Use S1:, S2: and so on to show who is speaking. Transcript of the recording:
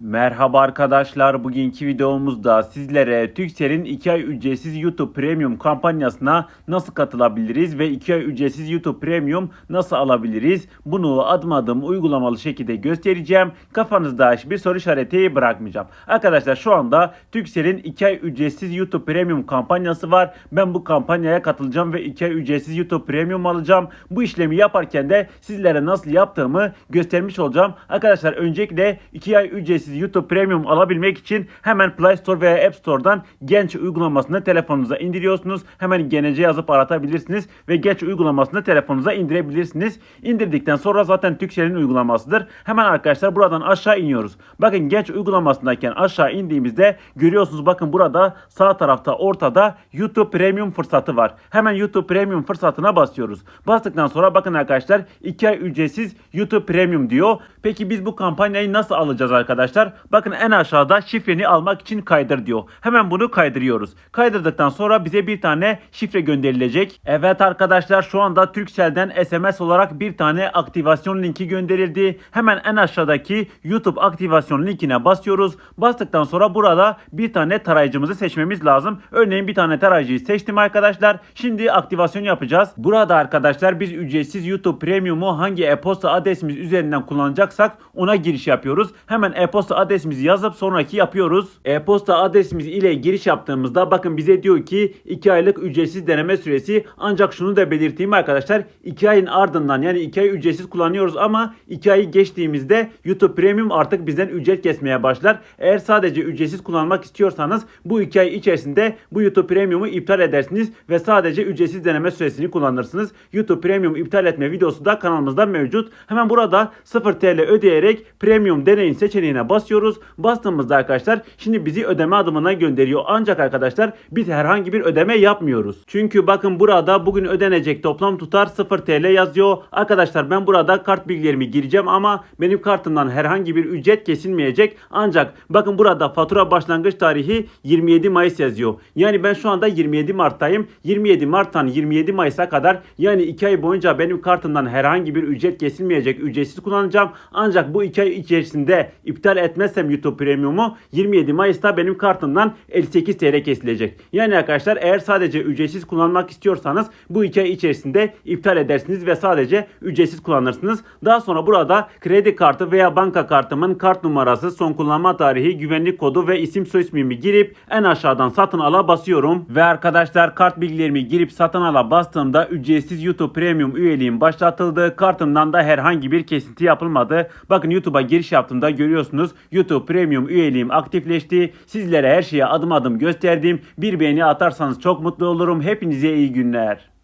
S1: Merhaba arkadaşlar. Bugünkü videomuzda sizlere Turkcell'in 2 ay ücretsiz YouTube Premium kampanyasına nasıl katılabiliriz ve 2 ay ücretsiz YouTube Premium nasıl alabiliriz? Bunu adım adım uygulamalı şekilde göstereceğim. Kafanızda hiçbir soru işareti bırakmayacağım. Arkadaşlar şu anda Turkcell'in 2 ay ücretsiz YouTube Premium kampanyası var. Ben bu kampanyaya katılacağım ve 2 ay ücretsiz YouTube Premium alacağım. Bu işlemi yaparken de sizlere nasıl yaptığımı göstermiş olacağım. Arkadaşlar öncelikle 2 ay ücretsiz YouTube Premium alabilmek için hemen Play Store veya App Store'dan Genç uygulamasını telefonunuza indiriyorsunuz. Hemen Genç'e yazıp aratabilirsiniz ve Genç uygulamasını telefonunuza indirebilirsiniz. İndirdikten sonra zaten Turkcell'in uygulamasıdır. Hemen arkadaşlar buradan aşağı iniyoruz. Bakın Genç uygulamasındayken aşağı indiğimizde görüyorsunuz bakın burada sağ tarafta ortada YouTube Premium fırsatı var. Hemen YouTube Premium fırsatına basıyoruz. Bastıktan sonra bakın arkadaşlar 2 ay ücretsiz YouTube Premium diyor. Peki biz bu kampanyayı nasıl alacağız arkadaşlar? Bakın en aşağıda şifreni almak için kaydır diyor. Hemen bunu kaydırıyoruz. Kaydırdıktan sonra bize bir tane şifre gönderilecek. Evet arkadaşlar şu anda Turkcell'den SMS olarak bir tane aktivasyon linki gönderildi. Hemen en aşağıdaki YouTube aktivasyon linkine basıyoruz. Bastıktan sonra burada bir tane tarayıcımızı seçmemiz lazım. Örneğin bir tane tarayıcıyı seçtim arkadaşlar. Şimdi aktivasyon yapacağız. Burada arkadaşlar biz ücretsiz YouTube Premium'u hangi e-posta adresimiz üzerinden kullanacaksak ona giriş yapıyoruz. Hemen e-posta adresimizi yazıp sonraki yapıyoruz. E-posta adresimiz ile giriş yaptığımızda bakın bize diyor ki 2 aylık ücretsiz deneme süresi ancak şunu da belirteyim arkadaşlar 2 ayın ardından yani 2 ay ücretsiz kullanıyoruz ama 2 ayı geçtiğimizde YouTube Premium artık bizden ücret kesmeye başlar. Eğer sadece ücretsiz kullanmak istiyorsanız bu 2 ay içerisinde bu YouTube Premium'u iptal edersiniz ve sadece ücretsiz deneme süresini kullanırsınız. YouTube Premium iptal etme videosu da kanalımızda mevcut. Hemen burada 0 TL ödeyerek Premium deneyin seçeneğine basıyoruz. Bastığımızda arkadaşlar şimdi bizi ödeme adımına gönderiyor. Ancak arkadaşlar biz herhangi bir ödeme yapmıyoruz. Çünkü bakın burada bugün ödenecek toplam tutar 0 TL yazıyor. Arkadaşlar ben burada kart bilgilerimi gireceğim ama benim kartımdan herhangi bir ücret kesilmeyecek. Ancak bakın burada fatura başlangıç tarihi 27 Mayıs yazıyor. Yani ben şu anda 27 Mart'tayım. 27 Mart'tan 27 Mayıs'a kadar yani 2 ay boyunca benim kartımdan herhangi bir ücret kesilmeyecek. Ücretsiz kullanacağım. Ancak bu 2 ay içerisinde iptal etmezsem YouTube Premium'u 27 Mayıs'ta benim kartımdan 58 TL kesilecek. Yani arkadaşlar eğer sadece ücretsiz kullanmak istiyorsanız bu 2 ay içerisinde iptal edersiniz ve sadece ücretsiz kullanırsınız. Daha sonra burada kredi kartı veya banka kartımın kart numarası, son kullanma tarihi, güvenlik kodu ve isim soy ismimi girip en aşağıdan satın ala basıyorum. Ve arkadaşlar kart bilgilerimi girip satın ala bastığımda ücretsiz YouTube Premium üyeliğim başlatıldı. Kartımdan da herhangi bir kesinti yapılmadı. Bakın YouTube'a giriş yaptığımda görüyorsunuz YouTube Premium üyeliğim aktifleşti. Sizlere her şeyi adım adım gösterdim. Bir beğeni atarsanız çok mutlu olurum. Hepinize iyi günler.